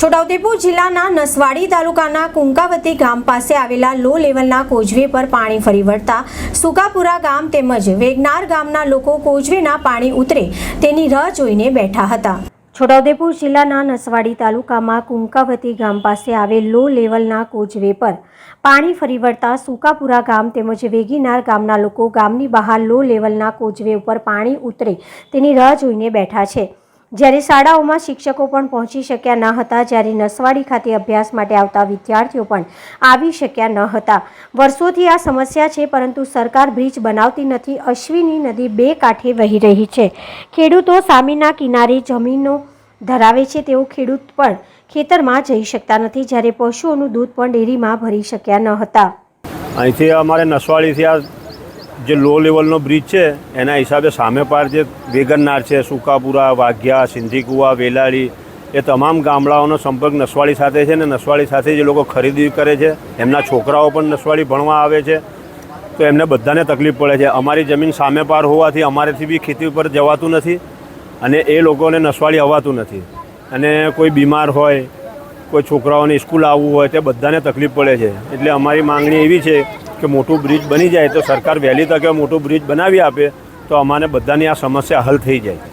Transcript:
છોટાઉદેપુર જિલ્લાના નસવાડી તાલુકાના કુંકાવતી ગામ પાસે આવેલા લો લેવલના કોજવે પર પાણી ફરી વળતા સુકાપુરા ગામ તેમજ વેગનાર ગામના લોકો કોજવેના પાણી ઉતરે તેની રાહ જોઈને બેઠા હતા. છોટાઉદેપુર જિલ્લાના નસવાડી તાલુકામાં કુંકાવતી ગામ પાસે આવેલ લો લેવલના કોજવે પર પાણી ફરી વળતા સુકાપુરા ગામ તેમજ વેગીનાર ગામના લોકો ગામની બહાર લો લેવલના કોજવે ઉપર પાણી ઉતરે તેની રાહ જોઈને બેઠા છે. જ્યારે શાળાઓમાં શિક્ષકો પણ પહોંચી શક્યા ન હતા, જ્યારે નસવાડી ખાતે અભ્યાસ માટે આવતા વિદ્યાર્થીઓ પણ આવી શક્યા ન હતા. વર્ષોથી આ સમસ્યા છે, પરંતુ સરકાર બ્રિજ બનાવતી નથી. અશ્વિની નદી બે કાંઠે વહી રહી છે. ખેડૂતો સામેના કિનારે જમીનો ધરાવે છે, તેઓ ખેડૂત પણ ખેતરમાં જઈ શકતા નથી, જ્યારે પશુઓનું દૂધ પણ ડેરીમાં ભરી શક્યા ન હતા. અહીંથી અમારે નસવાડીથી આ જે લો લેવલનો બ્રિજ છે, એના હિસાબે સામે પાર જે વેગનનાર છે, સુકાપુરા, વાઘિયા, સિંધીકુવા, વેલાળી, એ તમામ ગામડાઓનો સંપર્ક નસવાડી સાથે છે ને નસવાડી સાથે જે લોકો ખરીદી કરે છે, એમના છોકરાઓ પણ નસવાડી ભણવા આવે છે, તો એમને બધાને તકલીફ પડે છે. અમારી જમીન સામે પાર હોવાથી અમારેથી બી ખેતી ઉપર જવાતું નથી અને એ લોકોને નસવાડી અવાતું નથી. અને કોઈ બીમાર હોય, કોઈ છોકરાઓને સ્કૂલ આવવું હોય, તે બધાને તકલીફ પડે છે. એટલે અમારી માંગણી એવી છે કે મોટું બ્રિજ બની જાય તો સરકાર વહેલી તકે મોટું બ્રિજ બનાવી આપે, તો અમારે બધાની આ સમસ્યા હલ થઈ જાય.